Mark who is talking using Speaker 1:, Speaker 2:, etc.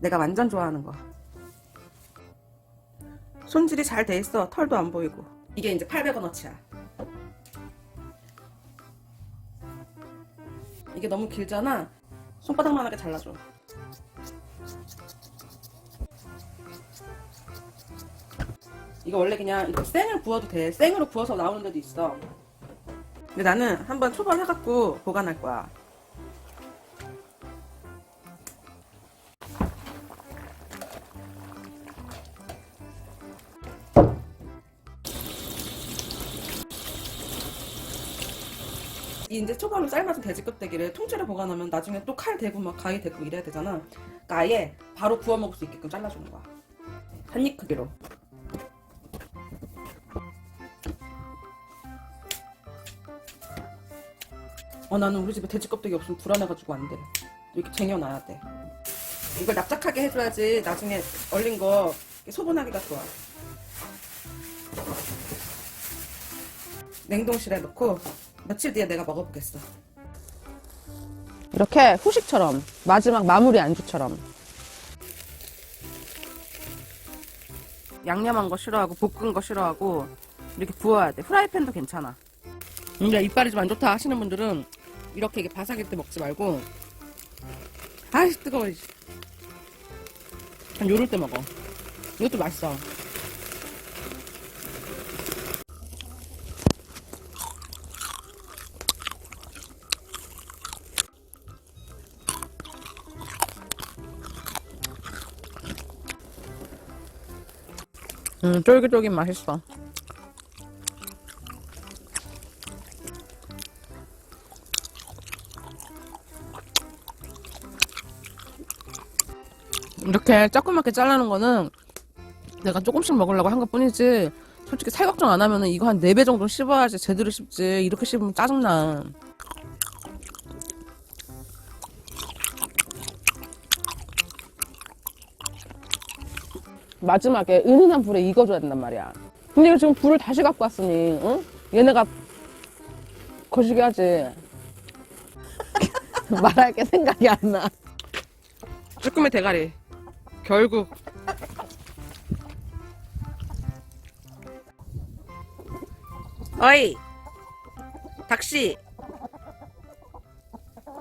Speaker 1: 내가 완전 좋아하는 거. 손질이 잘 돼 있어. 털도 안 보이고. 이게 이제 800원어치야. 이게 너무 길잖아. 손바닥만하게 잘라줘. 이거 원래 그냥 이렇게 생을 구워도 돼. 생으로 구워서 나오는 데도 있어. 근데 나는 한번 초벌해갖고 보관할 거야. 이 이제 초벌로 삶아서 돼지 껍데기를 통째로 보관하면 나중에 또 칼 대고 막 가위 대고 이래야 되잖아. 그러니까 아예 바로 구워 먹을 수 있게끔 잘라주는 거야. 한 입 크기로. 어 나는 우리 집에 돼지 껍데기 없으면 불안해가지고 안 돼. 이렇게 쟁여놔야 돼. 이걸 납작하게 해줘야지 나중에 얼린 거 소분하기가 좋아. 냉동실에 넣고 며칠 뒤에 내가 먹어보겠어.
Speaker 2: 이렇게 후식처럼 마지막 마무리 안주처럼
Speaker 1: 양념한 거 싫어하고 볶은 거 싫어하고 이렇게 구워야 돼. 프라이팬도 괜찮아. 근데 이빨이 좀 안 좋다 하시는 분들은 이렇게 이게 바삭일 때 먹지 말고 아이 뜨거워. 이씨. 한 요럴 때 먹어. 이것도 맛있어.
Speaker 2: 음, 쫄깃쫄깃 맛있어. 이렇게 조그맣게 자르는 거는 내가 조금씩 먹으려고 한 것 뿐이지 솔직히 살 걱정 안 하면은 이거 한 4배 정도 씹어야지 제대로 씹지. 이렇게 씹으면 짜증나 마지막에 은은한 불에 익어줘야 된단 말이야 근데 지금 불을 다시 갖고 왔으니 응? 얘네가 거시기 하지 말할 게 생각이 안 나
Speaker 1: 쭈꾸미 대가리. 결국. 어이! 닭씨!